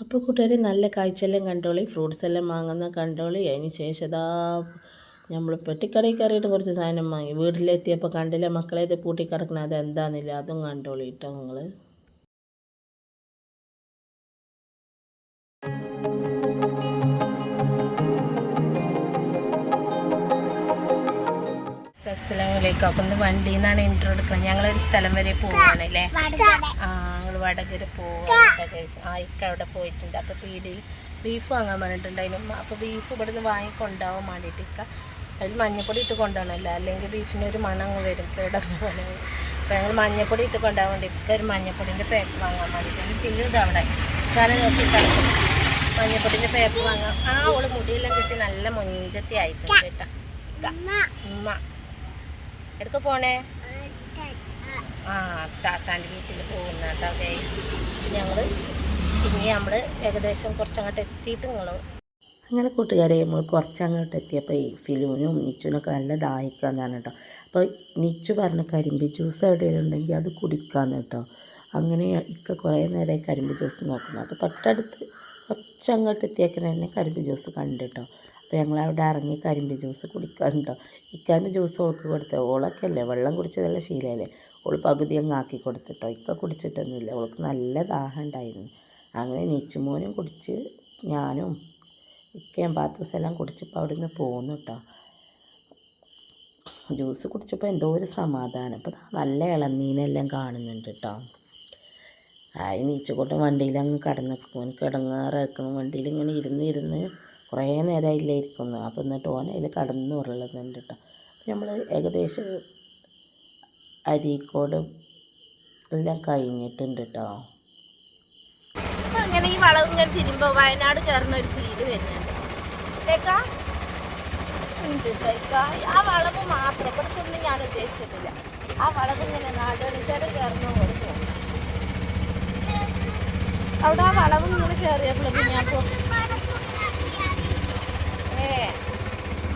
അപ്പോൾ കൂട്ടുകാർ നല്ല കാഴ്ചയെല്ലാം കണ്ടോളി. ഫ്രൂട്ട്സ് എല്ലാം വാങ്ങുന്ന കണ്ടോളി. അതിന് ശേഷം ഇതാ നമ്മൾ പെട്ടിക്കറി കയറിയിട്ട് കുറച്ച് സാധനം വാങ്ങി. വീട്ടിലെത്തിയപ്പോൾ കണ്ടില്ല മക്കളെ ഇത് പൂട്ടിക്കിടക്കണം അത് അതെന്താണെന്നില്ല അതും കണ്ടോളി കേട്ടോ നിങ്ങൾ അസ്സലാമലൈക്കും അപ്പം വണ്ടിയിൽ നിന്നാണ് ഇൻട്രോ എടുക്കുന്നത്. ഞങ്ങളൊരു സ്ഥലം വരെ പോവുകയാണല്ലേ ആ വടകര പോവാണ് ആ ഇക്ക അവിടെ പോയിട്ടുണ്ട്. അപ്പോൾ പീടിയിൽ ബീഫ് വാങ്ങാൻ പറഞ്ഞിട്ടുണ്ടായിരുന്നു അപ്പോൾ ബീഫ് ഇവിടെ നിന്ന് വാങ്ങിക്കൊണ്ടാവാൻ വേണ്ടിയിട്ട് ഇക്ക അതിൽ മഞ്ഞപ്പൊടി ഇട്ട് കൊണ്ടുപോകണമല്ലോ. അല്ലെങ്കിൽ ബീഫിന് ഒരു മണം വരും. കേടന്ന പോലെ അപ്പോൾ ഞങ്ങൾ മഞ്ഞപ്പൊടി ഇട്ട് കൊണ്ടുപോകാൻ ഇക്ക ഒരു മഞ്ഞപ്പൊടിന്റെ പേപ്പർ വാങ്ങാൻ വേണ്ടിയിട്ടാണ് പിന്നെ ഇത് അവിടെ. കാരണം നോക്കി കിടക്കും മഞ്ഞപ്പൊടിന്റെ പേപ്പർ വാങ്ങാം ആ ഓൾ മുടിയെല്ലാം കിട്ടി നല്ല മുഞ്ചത്തി ആയിട്ടുണ്ട് കേട്ടോ. ഉമ്മ. എടക്ക് പോണേ. താത്താന്റെ വീട്ടിൽ പോകുന്ന കേട്ടോ ഗൈസ് ഞങ്ങൾ പിന്നെ നമ്മൾ ഏകദേശം കുറച്ചങ്ങോട്ട് എത്തിയിട്ട് നിങ്ങൾ അങ്ങനെ കൂട്ടുകാരെ നമ്മൾ കുറച്ചങ്ങോട്ട് എത്തിയപ്പോൾ ഈ ഫിലൂനും നിച്ചുനൊക്കെ നല്ല ദാഹിക്കാന്നാണ് കേട്ടോ അപ്പോൾ നിച്ചു പറഞ്ഞ കരിമ്പ് ജ്യൂസ് എവിടെയെങ്കിലും ഉണ്ടെങ്കിൽ അത് കുടിക്കാന്ന് കേട്ടോ. അങ്ങനെ ഇക്ക കുറേ നേരമായി കരിമ്പ് ജ്യൂസ് നോക്കുന്നു. അപ്പോൾ തൊട്ടടുത്ത് കുറച്ചങ്ങോട്ട് എത്തിയേക്കുന്ന തന്നെ കരിമ്പ് ജ്യൂസ് കണ്ടു കേട്ടോ. അപ്പോൾ ഞങ്ങൾ അവിടെ ഇറങ്ങി കരിമ്പ് ജ്യൂസ് കുടിക്കാറുണ്ടോ ഇക്കാന്റെ ജ്യൂസ് ഓൾക്ക് കൊടുത്തത് ഓളൊക്കെ അല്ലേ? വെള്ളം കുടിച്ചതല്ല ശീലമല്ലേ ഓൾ പകുതി അങ്ങ് ആക്കി കൊടുത്തിട്ടോ. ഇക്ക കുടിച്ചിട്ടൊന്നുമില്ല. അവൾക്ക് നല്ല ദാഹം ഉണ്ടായിരുന്നു. അങ്ങനെ നീച്ചുമോനും കുടിച്ച് ഞാനും ഇക്കയും പാത്രസ് എല്ലാം കുടിച്ചപ്പോൾ അവിടെ നിന്ന് പോന്നു കേട്ടോ ജ്യൂസ് കുടിച്ചപ്പോൾ എന്തോ ഒരു സമാധാനം. അപ്പോൾ നല്ല ഇളനീനെല്ലാം കാണുന്നുണ്ട് കേട്ടോ ആയി നീച്ചുകൊണ്ട് വണ്ടിയിൽ അങ്ങ് കിടന്ന് എനിക്ക് ഇടങ്ങാറാക്കും വണ്ടിയിൽ ഇങ്ങനെ ഇരുന്ന് ഇരുന്ന് കുറേ നേരമായില്ലേ ഇരിക്കുന്നു. അപ്പോൾ എന്നിട്ട് ഓൻ അതിൽ കടന്നു ഉരുളുന്നുണ്ട് കേട്ടോ നമ്മൾ ഏകദേശം അരീക്കോട് എല്ലാം കഴിഞ്ഞിട്ടുണ്ട് കേട്ടോ അങ്ങനെ ഈ വളവ് ഇങ്ങനെ തിരുമ്പോൾ വയനാട് ചേർന്ന ഒരു ഫീൽ വരുന്നുണ്ട്. ആ വളവ് മാത്രം. ഇവിടത്തൊന്നും ഞാൻ ഉദ്ദേശിച്ചിട്ടില്ല. ആ വളവ് ഇങ്ങനെ നാടണിച്ചാട് കയറുന്ന പോലെ അവിടെ ആ വളവ് ഇങ്ങനെ കയറിയപ്പോഴും ഞാൻ ഏ.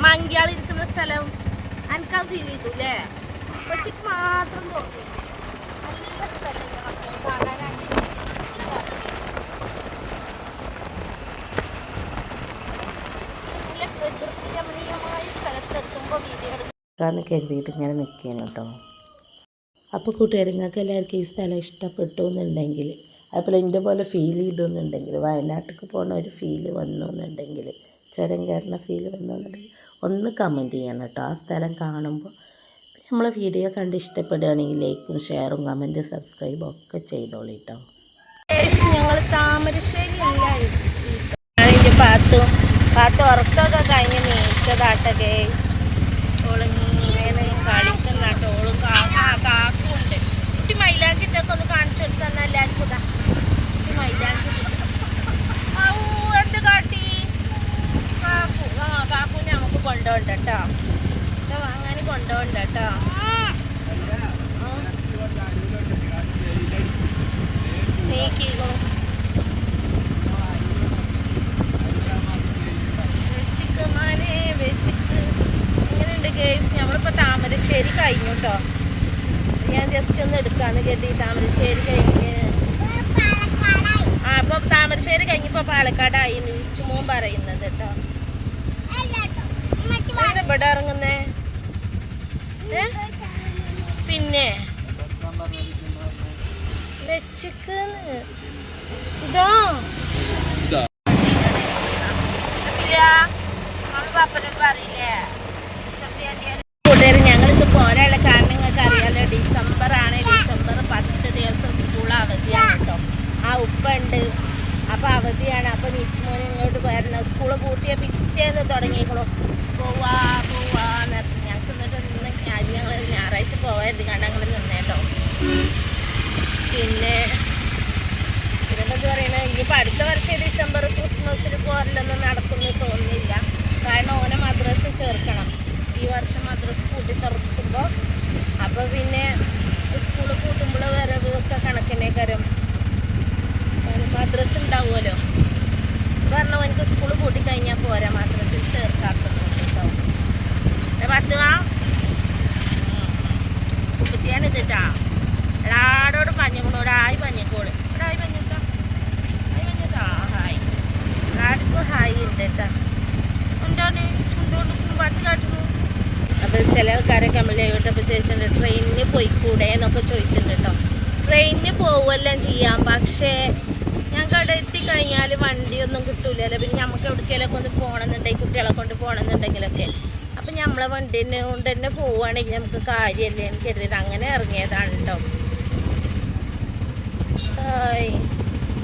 മങ്കിയാൾ ഇരിക്കുന്ന സ്ഥലം. എനിക്ക് ഫീൽ ചെയ്തു അല്ലേ കൊച്ചിക്ക് മാത്രം നല്ല നല്ല വീഡിയോ കരുതിയിട്ട് ഇങ്ങനെ നിൽക്കുകയാണ് കേട്ടോ അപ്പോൾ കൂട്ടുകാരിങ്ങൾക്ക് എല്ലാവർക്കും ഈ സ്ഥലം ഇഷ്ടപ്പെട്ടു എന്നുണ്ടെങ്കിൽ അതുപോലെ എന്റെ പോലെ ഫീൽ ചെയ്തു എന്നുണ്ടെങ്കിൽ വയനാട്ടിലേക്ക് പോകുന്ന ഒരു ഫീൽ വന്നു എന്നുണ്ടെങ്കിൽ ചുരം കയറുന്ന ഫീൽ വന്നു എന്നുണ്ടെങ്കിൽ ഒന്ന് കമന്റ് ചെയ്യണം കേട്ടോ ആ സ്ഥലം കാണുമ്പോൾ നമ്മളെ വീഡിയോ കണ്ട് ഇഷ്ടപ്പെടുകയാണെങ്കിൽ ലൈക്കും ഷെയറും കമന്റും സബ്സ്ക്രൈബും ഒക്കെ ചെയ്തോളൂ കേട്ടോ ഞങ്ങൾ താമരശ്ശേരി പാത്തു. പാത്തു ഉറക്കമൊക്കെ കഴിഞ്ഞ് നീച്ചതാട്ടെ ഗേസ് ഓളിങ്ങനെ കുട്ടി കുട്ടി ആ നമുക്ക് കേട്ടോ വാങ്ങാൻ കൊണ്ടുപോകണ്ട കേട്ടോ. നീക്കിക്കോ. വെച്ചിക്ക് മാനേ വെച്ചിക്ക്. എങ്ങനെയുണ്ട് കേസ് നമ്മളിപ്പോൾ താമരശ്ശേരി കഴിഞ്ഞു കേട്ടോ ഞാൻ ജസ്റ്റ് ഒന്ന് എടുക്കാന്ന് കരുതി താമരശ്ശേരി കഴിഞ്ഞ്. ആ അപ്പൊ താമരശ്ശേരി കഴിഞ്ഞപ്പോ പാലക്കാടായി ചുമവും പറയുന്നത് കേട്ടോ ഇവിടെ ഇറങ്ങുന്നേ? പിന്നെ? വെച്ചിക്ക് ഇതോ? കൂട്ടുകാർ ഞങ്ങളിത് പോരാനുള്ള കാരണം നിങ്ങൾക്ക് അറിയാലോ ഡിസംബർ ആണ്. ഡിസംബർ പത്ത് ദിവസം സ്കൂൾ അവധിയാണ് കേട്ടോ. ആ ഉപ്പ ഉണ്ട്. അപ്പോൾ അവധിയാണ്. അപ്പോൾ നിച്ചുമോൻ ഇങ്ങോട്ട് വരണം. സ്കൂൾ പൂട്ടിയ പിറ്റേന്ന് തുടങ്ങിക്കണു പോവാ പോവാ നിറച്ച് ഞങ്ങൾക്ക് എന്നിട്ട് ഇന്ന് ഞങ്ങൾ ഞായറാഴ്ച പോവായിരുന്നു കണ്ട് ഞങ്ങൾ നിന്നേട്ടോ. പിന്നെ പിന്നെന്താ പറയുന്നത് ഇനിയിപ്പോൾ അടുത്ത വർഷം ഡിസംബർ ക്രിസ്മസിന് പോരലൊന്നും നടക്കുന്നു തോന്നുന്നില്ല. കാരണം ഓനെ മദ്രസ ചേർക്കണം. ഈ വർഷം മദ്രസ കൂട്ടി തുറക്കുമ്പോൾ അപ്പോൾ പിന്നെ സ്കൂൾ കൂട്ടുമ്പോൾ വരവ് ഒക്കെ കണക്കിനേക്കരം മദ്രസ ഉണ്ടാവുമല്ലോ. പറഞ്ഞ എനിക്ക് സ്കൂൾ കൂട്ടി കഴിഞ്ഞാൽ പോരാ മദ്രസയിൽ ചേർക്കാത്തത്. കേട്ടോ പത്തുക കുട്ടിയാണ് ഇതിട്ടാ എടാടോട് പഞ്ഞക്കോളൂ ഒരായി പഞ്ഞക്കോൾ. ഒരായി പഞ്ഞക്ക ആയി പഞ്ഞക്ക കേട്ടാ എന്താണ് ചുണ്ടോണ്ട് പാട്ട് കാട്ടുന്നു. അപ്പോൾ ചില ആൾക്കാരൊക്കെ നമ്മൾ ലൈവിട്ടപ്പോൾ ചോദിച്ചിട്ടുണ്ട് ട്രെയിനിന് പോയിക്കൂടെ എന്നൊക്കെ ചോദിച്ചിട്ടുണ്ട് കേട്ടോ ട്രെയിനിന് പോവുമെല്ലാം ചെയ്യാം പക്ഷേ ഞങ്ങൾക്ക് അവിടെ എത്തിക്കഴിഞ്ഞാൽ വണ്ടിയൊന്നും കിട്ടൂലല്ലോ. പിന്നെ നമുക്ക് എവിടേക്കെങ്കിലൊക്കെ ഒന്ന് പോകണമെന്നുണ്ടെങ്കിൽ കുട്ടികളെ കൊണ്ട് പോകണമെന്നുണ്ടെങ്കിലൊക്കെ അപ്പം നമ്മളെ വണ്ടീനെ കൊണ്ട് തന്നെ പോവുകയാണെങ്കിൽ നമുക്ക് കാര്യമല്ലേ എന്ന് കരുതിയിട്ട് അങ്ങനെ ഇറങ്ങിയതാണ് കേട്ടോ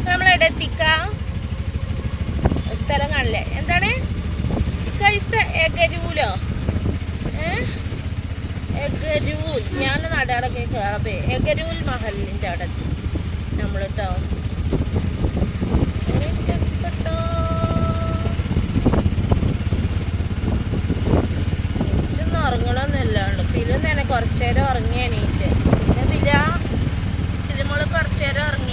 നമ്മളെവിടെ എത്തിക്കാം? സ്ഥലം കാണില്ലേ? എന്താണ്? എഗരൂലോ? എഗരൂൽ. ഞാൻ നാടാടൊക്കെ കയറപ്പേ എഗരൂൽ മഹലിന്റെ അവിടെ നമ്മൾ കേട്ടോ ഫിലിം തന്നെ കുറച്ചു നേരം ഉറങ്ങി എണീറ്റ്. പിന്നെ ബില ഫിലിമോൾ കുറച്ചേരം ഉറങ്ങി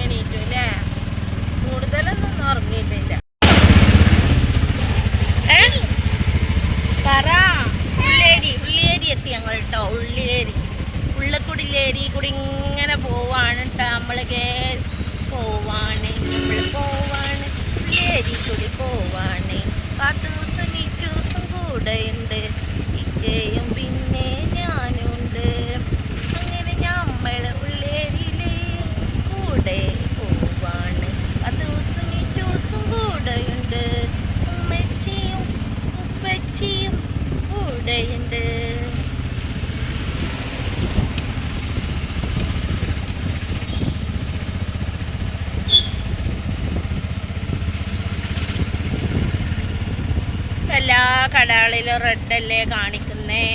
കടകളിലും റെഡ് അല്ലേ കാണിക്കുന്നേ?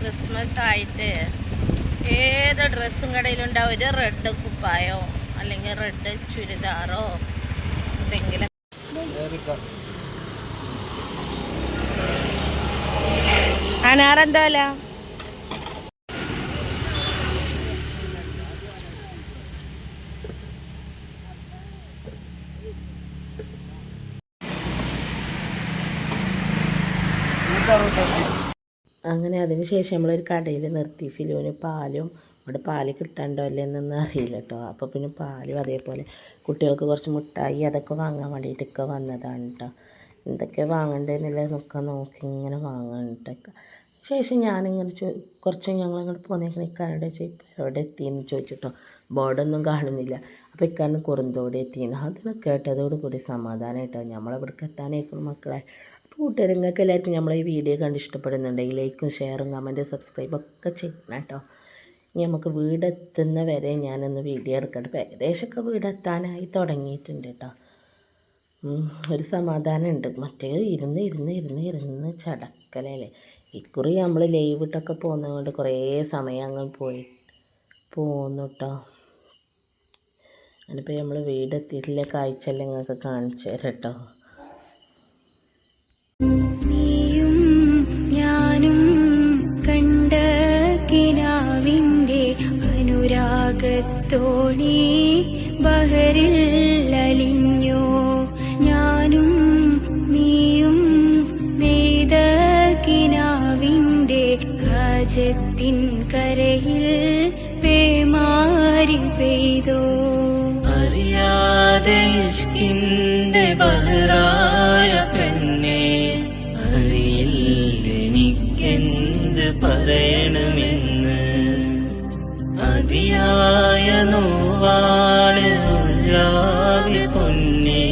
ക്രിസ്മസ് ആയിട്ട്. ഏത് ഡ്രസ്സും കടയിലുണ്ടാവും. ഒരു റെഡ് കുപ്പായോ? അല്ലെങ്കിൽ റെഡ് ചുരിദാറോ? എന്തെങ്കിലും. അനാറെന്താ വില? അങ്ങനെ അതിന് ശേഷം നമ്മളൊരു കടയിൽ നിർത്തി. ഫിലോന് പാലും അവിടെ പാൽ കിട്ടാണ്ടോ അല്ലേന്നൊന്നും അറിയില്ല കേട്ടോ അപ്പോൾ പിന്നെ പാലും അതേപോലെ കുട്ടികൾക്ക് കുറച്ച് മുട്ടായി അതൊക്കെ വാങ്ങാൻ വേണ്ടിയിട്ടൊക്കെ വന്നതാണ് കേട്ടോ എന്തൊക്കെ വാങ്ങണ്ടേന്നുള്ളതൊക്കെ നോക്കി ഇങ്ങനെ വാങ്ങാനിട്ടൊക്കെ ശേഷം ഞാനിങ്ങനെ ചോ കുറച്ച് ഞങ്ങളിങ്ങോട്ട് പോന്നേക്കണ ഇക്കാരുടെ ചോദിച്ചു എവിടെ എത്തിയെന്ന് ചോദിച്ചിട്ടോ ബോർഡൊന്നും കാണുന്നില്ല. അപ്പോൾ ഇക്കാരന് കുറുന്തോടെ എത്തിയെന്ന് അതിനൊക്കെ കേട്ടതോടുകൂടി കൂടി സമാധാനമായിട്ടോ നമ്മളെവിടേക്ക് എത്താനേക്കുള്ള മക്കളെ. കൂട്ടുകാരങ്ങൾക്ക് എല്ലാവർക്കും നമ്മൾ ഈ വീഡിയോ കണ്ട് ഇഷ്ടപ്പെടുന്നുണ്ടെങ്കിൽ ലൈക്കും ഷെയറും കമന്റും സബ്സ്ക്രൈബും ഒക്കെ ചെയ്യണം കേട്ടോ. ഇനി നമുക്ക് വീടെത്തുന്ന വരെ ഞാനൊന്ന് വീഡിയോ എടുക്കട്ടെ. ഏകദേശമൊക്കെ വീടെത്താനായി തുടങ്ങിയിട്ടുണ്ട് കേട്ടോ. ഒരു സമാധാനമുണ്ട്. മറ്റേ ഇരുന്ന് ഇരുന്ന് ഇരുന്ന് ഇരുന്ന് ചടക്കലല്ലേ. ഇക്കുറി നമ്മൾ ലൈവ് ഇട്ടൊക്കെ പോകുന്നതുകൊണ്ട് കുറേ സമയം അങ്ങ് പോയി പോന്നു കേട്ടോ. അതിനിപ്പോൾ നമ്മൾ വീടെത്തിയിട്ടില്ല കാഴ്ചയെല്ലാം നിങ്ങൾക്ക് കാണിച്ചു തരാം കേട്ടോ. അനുരാഗത്തോണി ബഹറിൽ അലിഞ്ഞോ. ഞാനും നീയും നെയ്ത കിനാവിന്റെ ഹാജത്തിൻ കരയിൽ പേമാരി പെയ്തോ. അറിയാതെ ഇഷ്കിന്റെ ബഹറായ പെണ്ണെ അറിയില്ലെനിക്കെന്ത് പറയണമെന്ന് അതിയായ നോവാണ് ഉള്ളാകെ പൊന്നെ.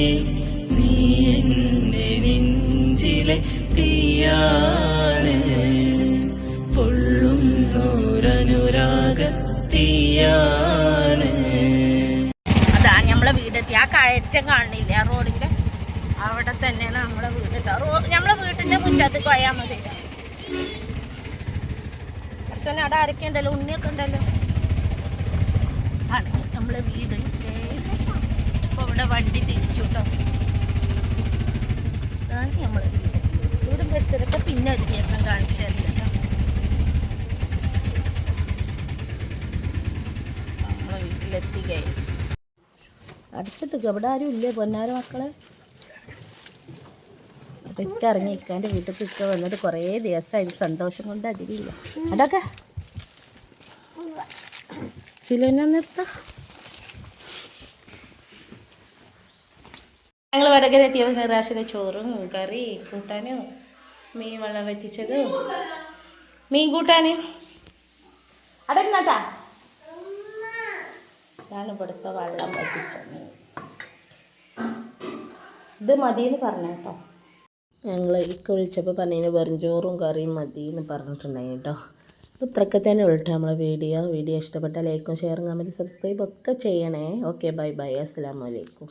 നീ എന്റെ നെഞ്ചിലെ തീയാണ്. പൊള്ളുന്നൊരനുരാഗത്തിയാണ്. അതാ നമ്മളെ വീടെത്തി. ആ കയറ്റം കാണില്ല ആ റോഡിന്റെ? അവിടെ തന്നെയാണ് നമ്മളെ വീട് കേട്ടോ റോ നമ്മളെ വീട്ടിന്റെ മുറ്റത്ത് പോയാൽ മതി കുറച്ചന്നെ അവിടെ ആരൊക്കെ ഉണ്ടല്ലോ ഉണ്ണിയൊക്കെ ഉണ്ടല്ലോ? ആണ്. നമ്മളെ വീട്. ഇപ്പൊ ഇവിടെ വണ്ടി തിരിച്ചു കേട്ടോ ഇതാണ് നമ്മളെ വീട്. വീടും ബസ്സിലൊക്കെ പിന്നെ ഒരു ദിവസം കാണിച്ചു തരില്ല നമ്മളെ വീട്ടിലെത്തി ഗൈസ് അടിച്ചിട്ട് ഇവിടെ ആരും ഇല്ലേ പൊന്നാര മക്കളെ? അപ്പം ഇക്ക ഇറങ്ങി ഇക്കാന്റെ വീട്ടിൽ ഇക്ക വന്നിട്ട് കുറേ ദിവസമായി. സന്തോഷം കൊണ്ട് അതിരില്ല അതൊക്കെ ഫിലോനെ നിർത്താം ഞങ്ങൾ വടകര എത്തിയപ്പോൾ നിരാശയുടെ ചോറും കറി കൂട്ടാനും മീൻ വെള്ളം വറ്റിച്ചതും മീൻ കൂട്ടാനും? അടങ്ങാട്ടാ ഇതാണ് ഇവിടുത്തെ വെള്ളം വറ്റിച്ച മീൻ ഇത് മതിയെന്ന് പറഞ്ഞു കേട്ടോ. ഞങ്ങൾ ഇക്ക വിളിച്ചപ്പോൾ പറഞ്ഞു വെറും ചോറും കറിയും മതി എന്ന് പറഞ്ഞിട്ടുണ്ടായി കേട്ടോ. അപ്പോൾ ഇത്രയൊക്കെ തന്നെ ഉള്ളിട്ട് നമ്മളെ വീഡിയോ. വീഡിയോ ഇഷ്ടപ്പെട്ട ലൈക്കും ഷെയറും കമന്റ് സബ്സ്ക്രൈബ് ഒക്കെ ചെയ്യണേ. ഓക്കെ ബൈ ബൈ അസ്സാം വലൈക്കും